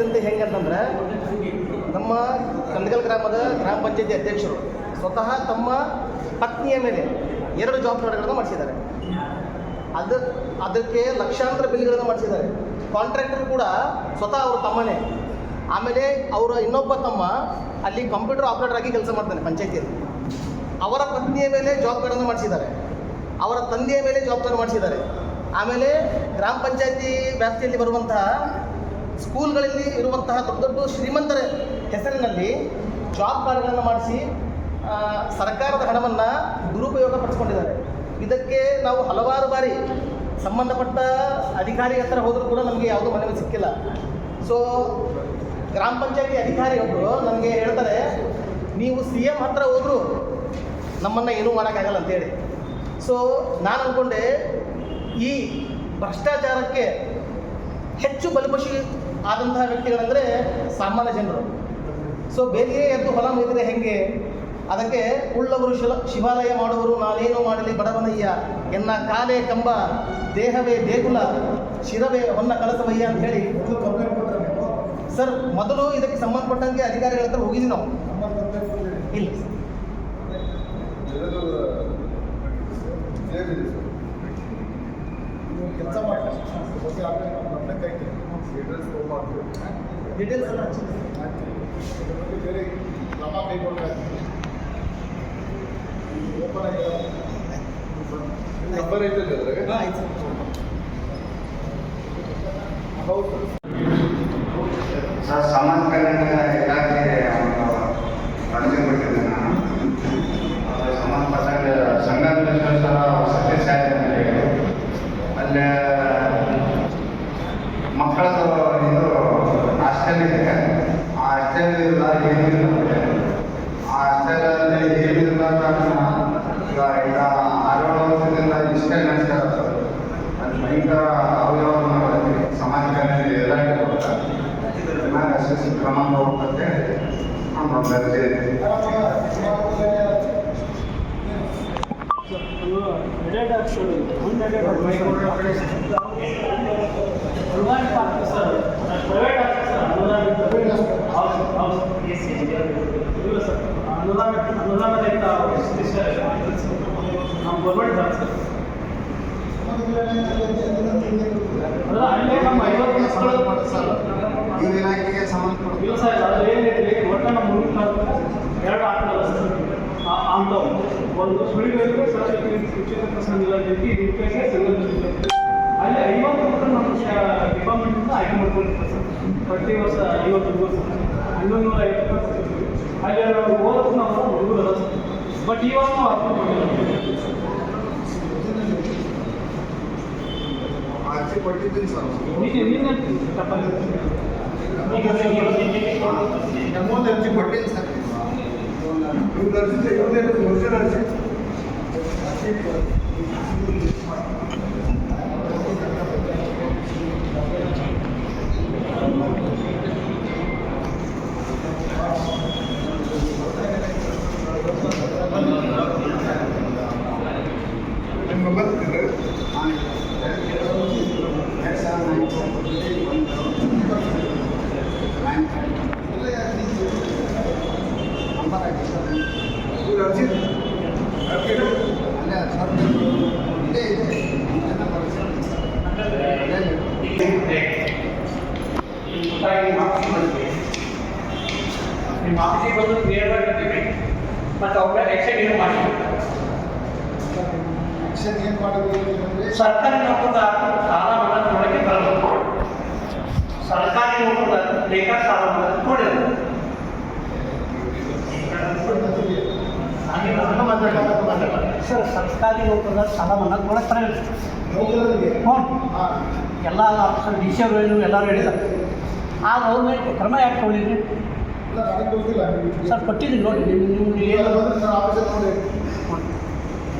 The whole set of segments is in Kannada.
ಎದ್ದು ಹೆಂಗೆ ಅಂತಂದ್ರೆ ನಮ್ಮ ಕಂದಗಲ್ ಗ್ರಾಮದ ಗ್ರಾಮ ಪಂಚಾಯತಿ ಅಧ್ಯಕ್ಷರು ಸ್ವತಃ ತಮ್ಮ ಪತ್ನಿಯ ಮೇಲೆ ಎರಡು ಜಾಬ್ ಕಾರ್ಡ್ಗಳನ್ನು ಮಾಡಿಸಿದ್ದಾರೆ. ಅದು, ಅದಕ್ಕೆ ಲಕ್ಷಾಂತರ ಬಿಲ್ಗಳನ್ನು ಮಾಡಿಸಿದ್ದಾರೆ. ಕಾಂಟ್ರಾಕ್ಟರ್ ಕೂಡ ಸ್ವತಃ ಅವರು ತಮ್ಮನೇ. ಆಮೇಲೆ ಅವರ ಇನ್ನೊಬ್ಬ ತಮ್ಮ ಅಲ್ಲಿ ಕಂಪ್ಯೂಟರ್ ಆಪರೇಟರ್ ಆಗಿ ಕೆಲಸ ಮಾಡ್ತಾನೆ ಪಂಚಾಯತಿಯಲ್ಲಿ. ಅವರ ಪತ್ನಿಯ ಮೇಲೆ ಜಾಬ್ ಕಾರ್ಡನ್ನು ಮಾಡಿಸಿದ್ದಾರೆ. ಅವರ ತಂದೆಯ ಮೇಲೆ ಜಾಬ್ ಮಾಡಿಸಿದ್ದಾರೆ. ಆಮೇಲೆ ಗ್ರಾಮ ಪಂಚಾಯತಿ ವ್ಯಾಪ್ತಿಯಲ್ಲಿ ಬರುವಂತಹ ಸ್ಕೂಲ್ಗಳಲ್ಲಿ ಇರುವಂತಹ ದೊಡ್ಡ ದೊಡ್ಡ ಶ್ರೀಮಂತರ ಹೆಸರಿನಲ್ಲಿ ಜಾಬ್ ಕಾರ್ಡ್ಗಳನ್ನು ಮಾಡಿಸಿ ಸರ್ಕಾರದ ಹಣವನ್ನು ದುರುಪಯೋಗ ಪಡಿಸ್ಕೊಂಡಿದ್ದಾರೆ ಇದಕ್ಕೆ ನಾವು ಹಲವಾರು ಬಾರಿ ಸಂಬಂಧಪಟ್ಟ ಅಧಿಕಾರಿ ಹತ್ರ ಹೋದರೂ ಕೂಡ ನಮಗೆ ಯಾವುದೂ ಮನವಿ ಸಿಕ್ಕಿಲ್ಲ. ಸೊ ಗ್ರಾಮ ಪಂಚಾಯತಿ ಅಧಿಕಾರಿಯೊಬ್ಬರು ನನಗೆ ಹೇಳ್ತಾರೆ, ನೀವು ಸಿ ಎಂ ಹತ್ರ ಹೋದರೂ ನಮ್ಮನ್ನು ಏನೂ ಮಾಡೋಕ್ಕಾಗಲ್ಲ ಅಂತೇಳಿ. ಸೊ ನಾನು ಅಂದ್ಕೊಂಡೆ ಈ ಭ್ರಷ್ಟಾಚಾರಕ್ಕೆ ಹೆಚ್ಚು ಬಲಿಪಶಿ ಆದಂತಹ ವ್ಯಕ್ತಿಗಳಂದರೆ ಸಾಮಾನ್ಯ ಜನರು. ಸೊ ಬೇಲಿಗೆ ಎದ್ದು ಹೊಲ ಮೇಯ್ದರೆ ಹೆಂಗೆ? ಅದಕ್ಕೆ ಉಳ್ಳವರು ಶಿಲ ಶಿವಾಲಯ ಮಾಡುವರು ನಾನೇನು ಮಾಡಲಿ ಬಡವನಯ್ಯ ಎನ್ನ ಕಾಲೇ ಕಂಬ ದೇಹವೇ ದೇಗುಲ ಶಿರವೇ ಹೊನ್ನ ಕಳಸವಯ್ಯ ಅಂತ ಹೇಳಿ ಸರ್ ಮೊದಲು ಇದಕ್ಕೆ ಸಂಬಂಧಪಟ್ಟಂಗೆ ಅಧಿಕಾರಿಗಳ ಹತ್ರ ಹೋಗಿದ್ವಿ ನಾವು. ಇಲ್ಲ. ಕೆಲಸ ಮಾಡಿ ಡೀಟೇಲ್ಸ್ ಡೀಟೇಲ್ಸ್ ಎಲ್ಲ ಹಚ್ಚಿದ್ದೀನಿ ಬೇರೆ ಕ್ರಮ ಕೈಗೊಳ್ತಾರೆ ಓಪನ್ ಆಗಿ ನಂಬರ್ ಐತೆ ಅದ್ರಾಗ ಹೌದು ಇದನ್ನ ಅಸೆಸ್ ಕ್ರಮ ಹೋಗ್ತದೆ ನಮ್ಮ ಬರ್ತೀವಿ ಈ ಇಲಾಖೆಗೆ ಸಂಬಂಧಪಟ್ಟ ಇಲ್ಲ ಸರ್ ಅದು ಏನೈತಿ ಒಟ್ಟ ನಮ್ಮ ಹುಡುಗ ಎರಡು ಆಗ್ತದೆ ಅಂತ ಒಂದು ಸುಳಿಗಳಿಗೆ ಸರಸ್ವತಿ ಉಚಿತ ಪ್ರಸಂಗ ಇಲಾಖೆಗೆ ಇದಕ್ಕೆ ಸಿಂಗಲ್ ಅಲ್ಲಿ ಐವತ್ತು ಮಕ್ಕಳು ನಮ್ಮ ಡಿಪಾರ್ಟ್ಮೆಂಟಿಂದ ಆಯ್ಕೆ ಮಾಡ್ಕೊಂಡಿರ್ತಾರೆ ಸರ್. ಪ್ರತಿ ವರ್ಷ ಐವತ್ತು ಹುಡುಗರು ಸರ್ ಹನ್ನೊಂದು ನೂರ ಐವತ್ತು. ಅಲ್ಲಿ ನಾವು ಹೋದ ನಾವು ಹುಡುಗರು ಅದ ಬಟ್ ಇವಾಗ ನಾವು ಅರ್ಥ ಮಾಡಿಲ್ಲ. ಅರ್ಜಿ ಕೊಟ್ಟಿದ್ದೀನಿ ಸರ್. ನೀನು ನಿನ್ನೆ ತಪ್ಪಲ್ಲ ನಮ್ಮೊಂದು ಅರ್ಜಿ ಕೊಟ್ಟಿದ್ದೀನಿ ಸರ್ ಇವ್ರು ಅರ್ಜಿ ಇವ್ರದ್ದು ಒರಿಜಿನಲ್ ಅರ್ಜಿ ನಿಮ್ಮ ಮತ್ತು ಅವ್ರ ಎಕ್ಸೈಡ್ ಏನು ಮಾಡಿ ಆಕ್ಷನ್ ಏನು ಮಾಡಬೇಕು ಸರ್ಕಾರಿ ನೌಕರರ ಸಾಲ ಮನ್ನಾ ನೋಡಕ್ಕೆ ಬರಬೇಕು ಸರ್ಕಾರಿ ನೌಕರರ ಲೇಖಾ ಸಾಲ ಮನ್ನಾ ಕೊಡಬೇಕು ಸರ್ ಸರ್ಕಾರಿ ನೌಕರದ ಸಾಲ ಮನ್ನಾ ಕೊಡಕ್ಕೆ ಬರಬೇಕು ನೌಕರರಿಗೆ ಹ್ಞೂ. ಹಾಂ. ಎಲ್ಲ ಆಫೀಸರ್ ಡಿ ಸಿ ಅವರು ಎಲ್ಲರೂ ಹೇಳಿದ್ದಾರೆ ಆ ಗೌರ್ಮೆಂಟ್ ಕ್ರಮ ಯಾಕೆ ತಗೊಂಡಿದ್ರಿ ಸರ್ ಕೊಟ್ಟಿದ್ದೀನಿ ನೋಡಿ ನಿಮ್ಮ ನಿಮ್ಗೆ ಎಲ್ಲ ಏನು ಬಂದ್ರೆ ಸರ್ ಆಫೀಸಿಗೆ ನೋಡಿ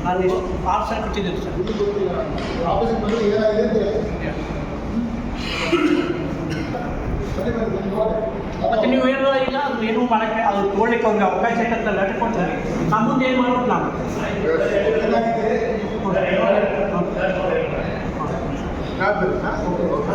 ನಾನು ಆಫೀಸರ್ ಕೊಟ್ಟಿದ್ದೀನಿ ಸರ್ ಇದು ಗೊತ್ತಿಲ್ಲ ಆಫೀಸಿಗೆ ಬಂದು ಏನಾಗಿದೆ ಅಂತ ಹೇಳಿ ಬನ್ನಿ ಬನ್ನಿ ಬನ್ನಿ ನೋಡಿ ಮತ್ತೆ ನೀವು ಏನೋ ಇಲ್ಲ ಅದು ಏನೂ ಮಾಡೋಕ್ಕೆ ಅದು ತೊಗೊಳ್ಲಿಕ್ಕೆ ಅವ್ರಿಗೆ ಅವಕಾಶ ಇಟ್ಟಂತ ಲೆಟರ್ ಕೊಡ್ತಾರೆ ನಮ್ಮ ಮುಂದೆ ಏನು ಮಾಡ್ಬೇಕು ನಾವು ಏನಾಗಿದೆ ಯಾವ್ದು? ಹಾಂ? Okay, okay.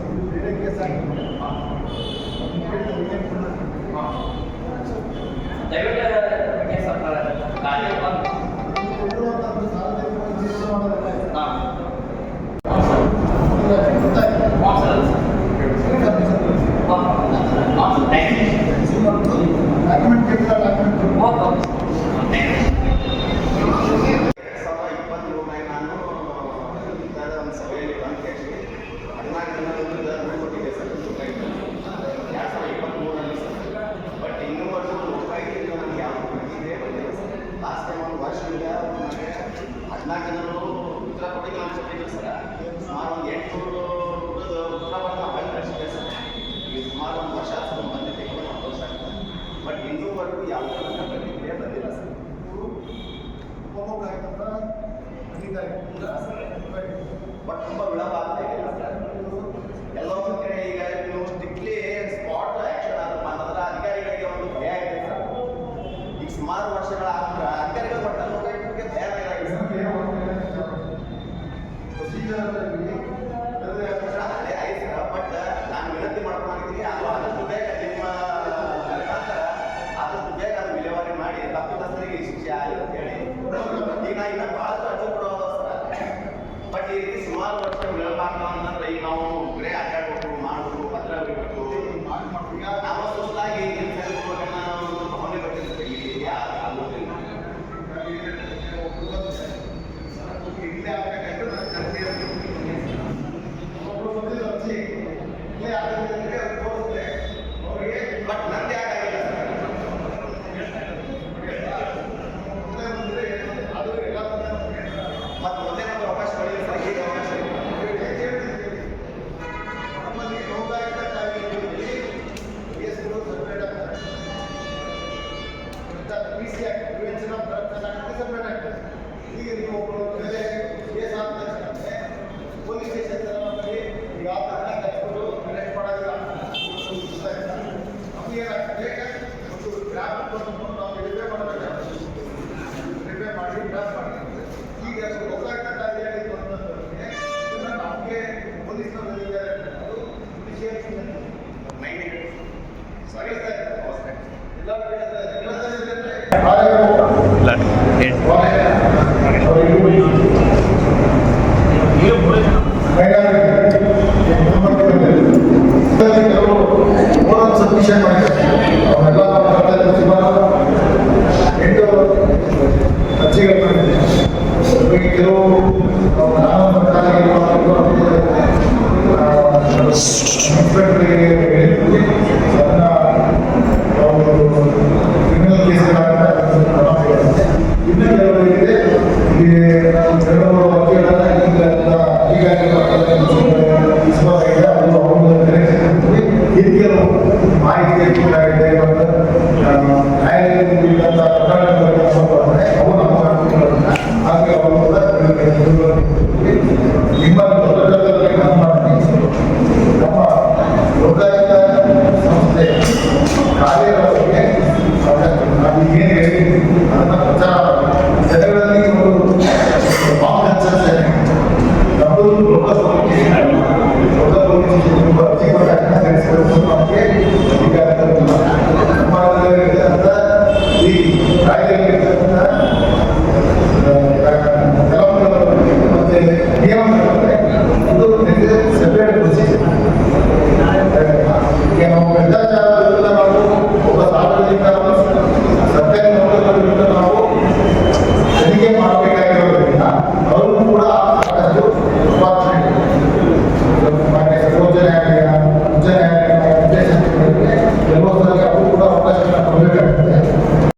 ಕರ್ನಾಟಕದಲ್ಲೂ ಉತ್ತರ ಕೊಡಗಿ ಸರ ಸರ್ ಸುಮಾರು ಒಂದು ಎಂಟುನೂರು ಉತ್ತರ ಭಾರತ ಆಯಿಲ್ ಕಳಿಸಿದೆ ಸರ್ ಈಗ ಸುಮಾರು ಒಂದು ವರ್ಷ ತೆಗೆದು ಒಂದು ವರ್ಷ ಆಗ್ತದೆ ಬಟ್ ಇನ್ನೂವರೆಗೂ ಯಾವುದೇ ಒಂದು ಪ್ರತಿಕ್ರಿಯೆ ಬಂದಿಲ್ಲ ಸರ್ ಇವರು ಉಪಭೋಗ ಬಟ್ ತುಂಬ ಸಬ್ಮಿಷನ್ ಮಾಡಿದ್ದಾರೆ